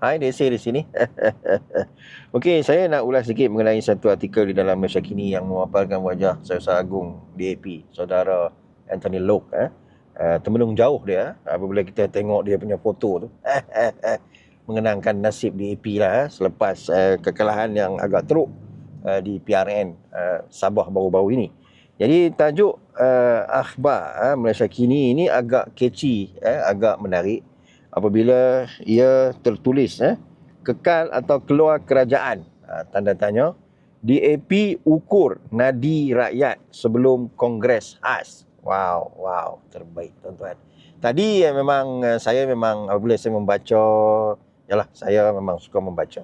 Hai, say di sini. Okey, saya nak ulas sedikit mengenai satu artikel di dalam Malaysia kini yang memaparkan wajah Saudara Agung DAP, Saudara Anthony Lok. Eh. Uh, temenung jauh dia eh, apabila kita tengok dia punya foto tu. Mengenangkan nasib DAP lah eh, selepas uh, kekalahan yang agak teruk uh, di PRN uh, Sabah baru-baru ini. Jadi tajuk uh, akhbar uh, Malaysia kini ini agak catchy, eh, agak menarik apabila ia tertulis eh, kekal atau keluar kerajaan. Ha, tanda tanya DAP ukur nadi rakyat sebelum kongres khas wow wow terbaik tuan-tuan. Tadi eh, memang eh, saya memang apabila saya membaca yalah saya memang suka membaca.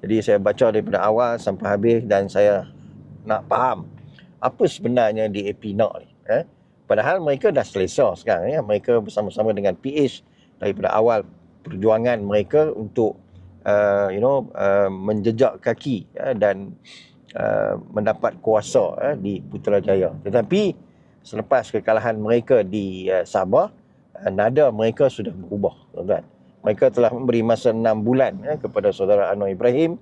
Jadi saya baca daripada awal sampai habis dan saya nak faham apa sebenarnya DAP nak ni eh? padahal mereka dah selesa sekarang ya. Mereka bersama-sama dengan PH daripada awal perjuangan mereka untuk uh, you know uh, menjejak kaki uh, dan uh, mendapat kuasa uh, di Putrajaya. Tetapi selepas kekalahan mereka di uh, Sabah, uh, nada mereka sudah berubah, tuan-tuan. Mereka telah memberi masa 6 bulan uh, kepada saudara Anwar Ibrahim,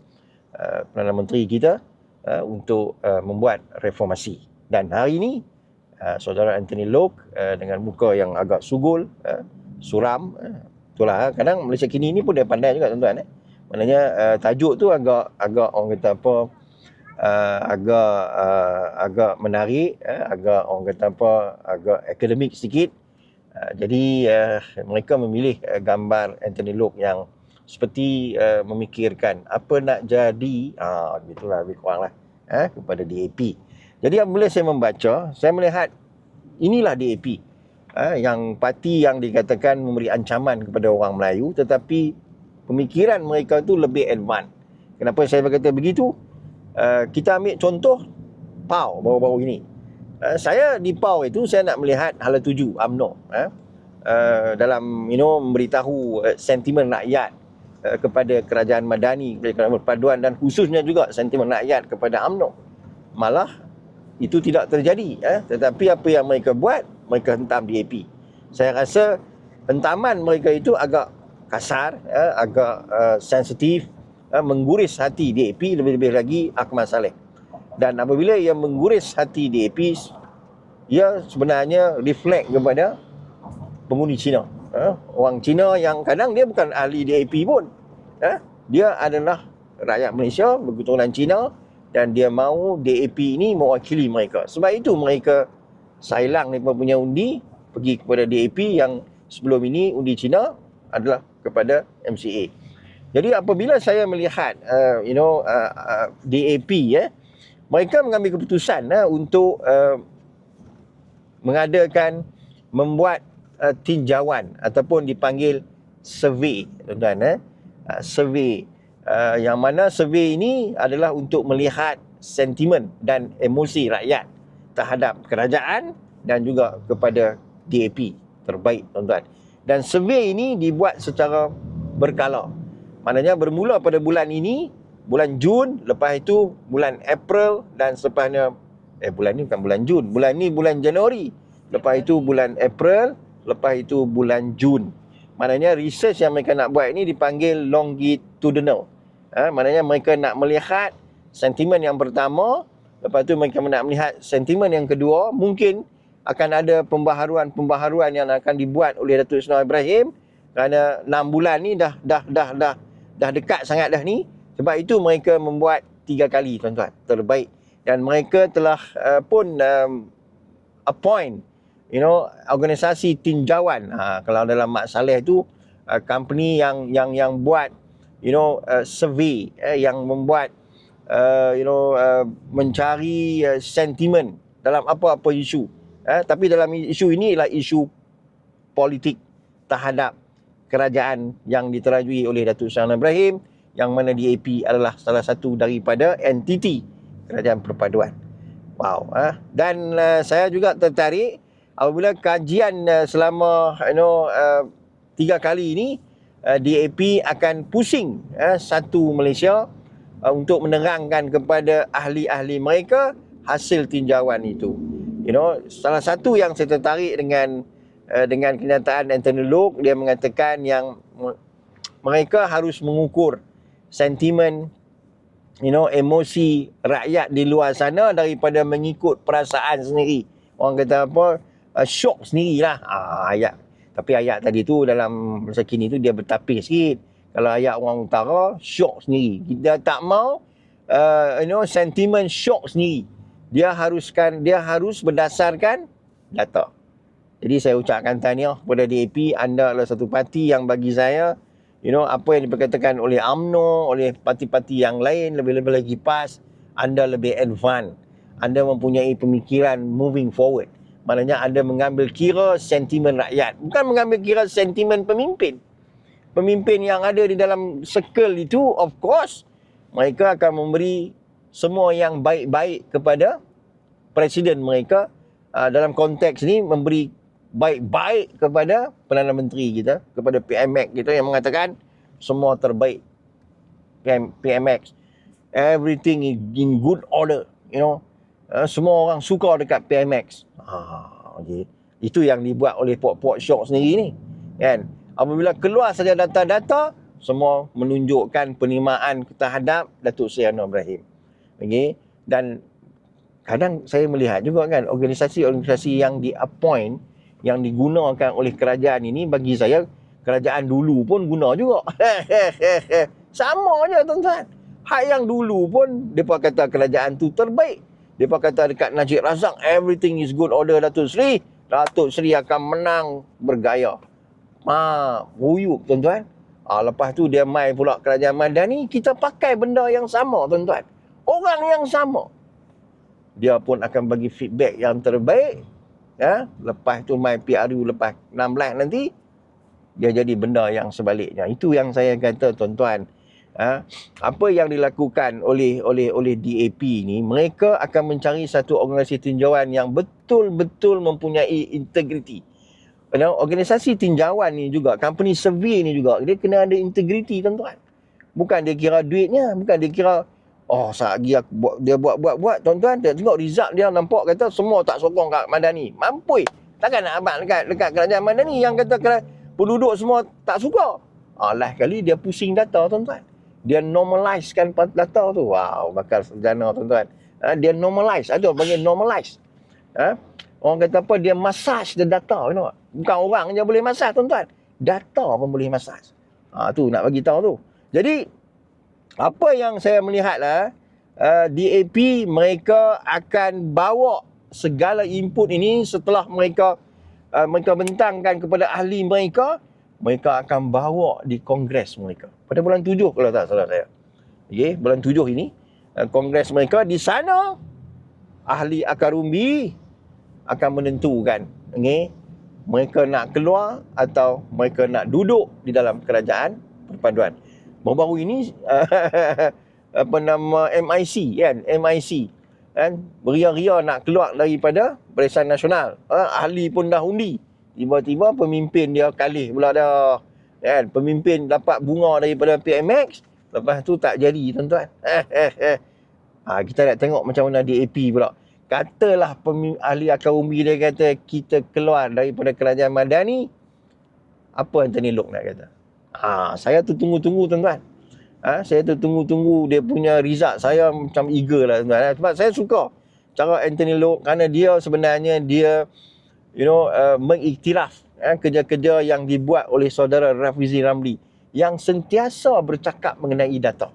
uh, Perdana Menteri kita uh, untuk uh, membuat reformasi. Dan hari ini uh, saudara Anthony Lok uh, dengan muka yang agak sugul uh, suram. Itulah eh. kadang Malaysia kini ni pun dia pandai juga tuan-tuan eh. Maknanya uh, tajuk tu agak agak orang kata apa uh, agak uh, agak menarik eh, agak orang kata apa agak akademik sedikit uh, jadi uh, mereka memilih uh, gambar Anthony Lok yang seperti uh, memikirkan apa nak jadi ah uh, gitulah lebih kurang lah eh, kepada DAP jadi apabila saya membaca saya melihat inilah DAP eh, yang parti yang dikatakan memberi ancaman kepada orang Melayu tetapi pemikiran mereka itu lebih advance. Kenapa saya berkata begitu? Uh, kita ambil contoh PAU baru-baru ini. Uh, saya di PAU itu saya nak melihat hala tuju UMNO eh, uh, dalam you know memberitahu uh, sentimen rakyat uh, kepada kerajaan madani kepada perpaduan dan khususnya juga sentimen rakyat kepada UMNO. Malah itu tidak terjadi eh, tetapi apa yang mereka buat mereka hentam DAP. Saya rasa hentaman mereka itu agak kasar, ya, agak uh, sensitif, uh, mengguris hati DAP lebih-lebih lagi Akmal Saleh. Dan apabila ia mengguris hati DAP, ia sebenarnya reflect kepada pengundi Cina. Uh, orang Cina yang kadang dia bukan ahli DAP pun. Uh, dia adalah rakyat Malaysia berketurunan Cina dan dia mahu DAP ini mewakili mereka. Sebab itu mereka sailang mereka punya undi pergi kepada DAP yang sebelum ini undi Cina adalah kepada MCA. Jadi apabila saya melihat uh, you know uh, uh, DAP ya, yeah, mereka mengambil keputusan uh, untuk uh, mengadakan membuat uh, tinjauan ataupun dipanggil survey tuan-tuan eh. Uh, survey. Uh, yang mana survey ini adalah untuk melihat sentimen dan emosi rakyat terhadap kerajaan dan juga kepada DAP terbaik tuan-tuan. Dan survey ini dibuat secara berkala. Maknanya bermula pada bulan ini, bulan Jun, lepas itu bulan April dan selepasnya eh bulan ini bukan bulan Jun, bulan ini bulan Januari. Lepas itu bulan April, lepas itu bulan Jun. Maknanya research yang mereka nak buat ini dipanggil longitudinal. Ha, maknanya mereka nak melihat sentimen yang pertama Lepas tu mereka nak melihat sentimen yang kedua, mungkin akan ada pembaharuan-pembaharuan yang akan dibuat oleh Datuk Seri Ibrahim kerana 6 bulan ni dah dah dah dah dah dekat sangat dah ni. Sebab itu mereka membuat tiga kali tuan-tuan, terbaik dan mereka telah uh, pun um, appoint you know organisasi tinjauan. Ha, kalau dalam Mak Saleh tu uh, company yang yang yang buat you know uh, survey eh, yang membuat uh, you know uh, mencari uh, sentimen dalam apa-apa isu. Uh, tapi dalam isu ini ialah isu politik terhadap kerajaan yang diterajui oleh Datuk Seri Ibrahim yang mana DAP adalah salah satu daripada entiti kerajaan perpaduan. Wow, uh, dan uh, saya juga tertarik apabila kajian uh, selama you know uh, tiga kali ini uh, DAP akan pusing uh, satu Malaysia uh, untuk menerangkan kepada ahli-ahli mereka hasil tinjauan itu. You know, salah satu yang saya tertarik dengan uh, dengan kenyataan Anthony Luke dia mengatakan yang mereka harus mengukur sentimen you know emosi rakyat di luar sana daripada mengikut perasaan sendiri. Orang kata apa? Uh, shock sendirilah. Ah, ayat. Tapi ayat tadi tu dalam masa kini tu dia bertapis sikit kalau ayat orang utara shock sendiri. Kita tak mau uh, you know sentimen shock sendiri. Dia haruskan dia harus berdasarkan data. Jadi saya ucapkan tahniah kepada DAP anda adalah satu parti yang bagi saya you know apa yang diperkatakan oleh AMNO oleh parti-parti yang lain lebih-lebih lagi pas anda lebih advance. Anda mempunyai pemikiran moving forward. Maknanya anda mengambil kira sentimen rakyat. Bukan mengambil kira sentimen pemimpin pemimpin yang ada di dalam circle itu of course mereka akan memberi semua yang baik-baik kepada presiden mereka uh, dalam konteks ini memberi baik-baik kepada Perdana Menteri kita, kepada PMX kita yang mengatakan semua terbaik. PM, PMX. Everything in good order, you know. Uh, semua orang suka dekat PMX. Ah, okay. Itu yang dibuat oleh port-port shock sendiri ni. Kan? Apabila keluar saja data-data, semua menunjukkan penerimaan terhadap Datuk Seri Anwar Ibrahim. Okay? Dan kadang saya melihat juga kan organisasi-organisasi yang di-appoint yang digunakan oleh kerajaan ini bagi saya kerajaan dulu pun guna juga. Sama aja tuan-tuan. Hak yang dulu pun depa kata kerajaan tu terbaik. Depa kata dekat Najib Razak everything is good order Datuk Seri. Datuk Seri akan menang bergaya. Ma, ruyuk tuan-tuan. Ah, lepas tu dia mai pula kerajaan Madani, kita pakai benda yang sama tuan-tuan. Orang yang sama. Dia pun akan bagi feedback yang terbaik ya lepas tu main PRU lepas 16 nanti dia jadi benda yang sebaliknya itu yang saya kata tuan-tuan ha, apa yang dilakukan oleh oleh oleh DAP ni mereka akan mencari satu organisasi tinjauan yang betul-betul mempunyai integriti you organisasi tinjauan ni juga company survey ni juga dia kena ada integriti tuan-tuan bukan dia kira duitnya bukan dia kira Oh, lagi aku buat, dia buat-buat-buat, tuan-tuan, dia tengok result dia nampak kata semua tak sokong kat Madani. Mampu. Takkan nak abang dekat dekat kerajaan Madani yang kata kena penduduk semua tak suka. Alah kali dia pusing data, tuan-tuan. Dia normalizekan data tu. Wow, bakal sarjana, tuan-tuan. Ha, dia normalize. Ada panggil normalize. Ha? Orang kata apa? Dia massage the data. You know? Bukan orang je boleh massage, tuan-tuan. Data pun boleh massage. Ha, tu nak bagi tahu tu. Jadi, apa yang saya melihatlah uh, DAP mereka akan bawa segala input ini setelah mereka uh, mereka bentangkan kepada ahli mereka mereka akan bawa di kongres mereka pada bulan tujuh kalau tak salah saya okey bulan tujuh ini uh, kongres mereka di sana ahli akar umbi akan menentukan okey? Mereka nak keluar atau mereka nak duduk di dalam kerajaan perpaduan. Baru-baru ini apa nama MIC kan? MIC kan? Beria-ria nak keluar daripada Barisan Nasional. Ha, ahli pun dah undi. Tiba-tiba pemimpin dia kalih pula dah kan? Pemimpin dapat bunga daripada PMX lepas tu tak jadi tuan-tuan. Ha, kita nak tengok macam mana DAP pula katalah pemimpin ahli akar umbi dia kata kita keluar daripada kerajaan Madani apa Anthony Lok nak kata Ha, saya tu tunggu-tunggu tuan-tuan. Ha, saya tu tunggu-tunggu dia punya result. Saya macam eager lah tuan-tuan. Sebab saya suka cara Anthony Loke kerana dia sebenarnya dia you know uh, mengiktiraf eh, kerja-kerja yang dibuat oleh saudara Rafizi Ramli yang sentiasa bercakap mengenai data.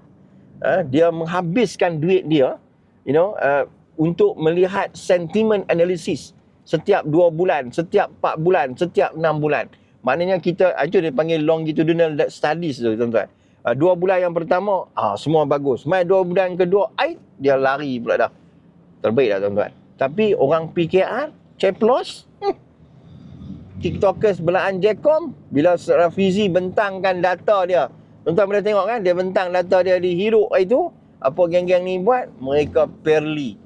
Ha, dia menghabiskan duit dia you know uh, untuk melihat sentiment analysis setiap dua bulan, setiap empat bulan, setiap enam bulan. Maknanya kita itu dia panggil longitudinal studies tu tuan-tuan. Uh, dua bulan yang pertama, ah semua bagus. Mai dua bulan kedua, ai dia lari pula dah. Terbaik dah tuan-tuan. Tapi orang PKR, Ceplos, hmm. TikTokers belaan Jekom, bila Rafizi bentangkan data dia. Tuan-tuan boleh tengok kan, dia bentang data dia di Hiruk itu. Apa geng-geng ni buat? Mereka perli.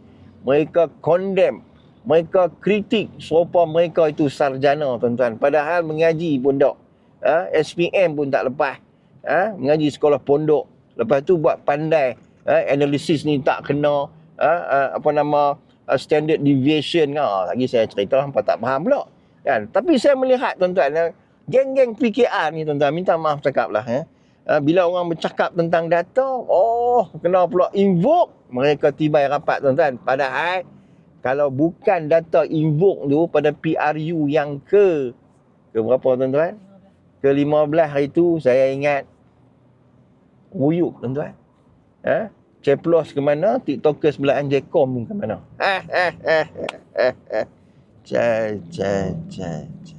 Mereka condemn mereka kritik serupa mereka itu sarjana tuan-tuan padahal mengaji pun tak ha? SPM pun tak lepas ha? mengaji sekolah pondok lepas tu buat pandai ha? analisis ni tak kena ha? Ha? apa nama ha? standard deviation ha? lagi saya cerita hampa tak faham pula kan tapi saya melihat tuan-tuan ha? geng-geng PKR ni tuan-tuan minta maaf cakap lah ha? Uh, bila orang bercakap tentang data, oh, kena pula invoke. Mereka tibai rapat tuan-tuan. Padahal, kalau bukan data invoke tu pada PRU yang ke, ke berapa tuan-tuan? Ke 15 hari tu, saya ingat, wuyuk tuan-tuan. Ha? Ceplos ke mana, TikTokers Jcom pun ke mana. Ha, ha, ha, ha. Cai, cai, cai, cai.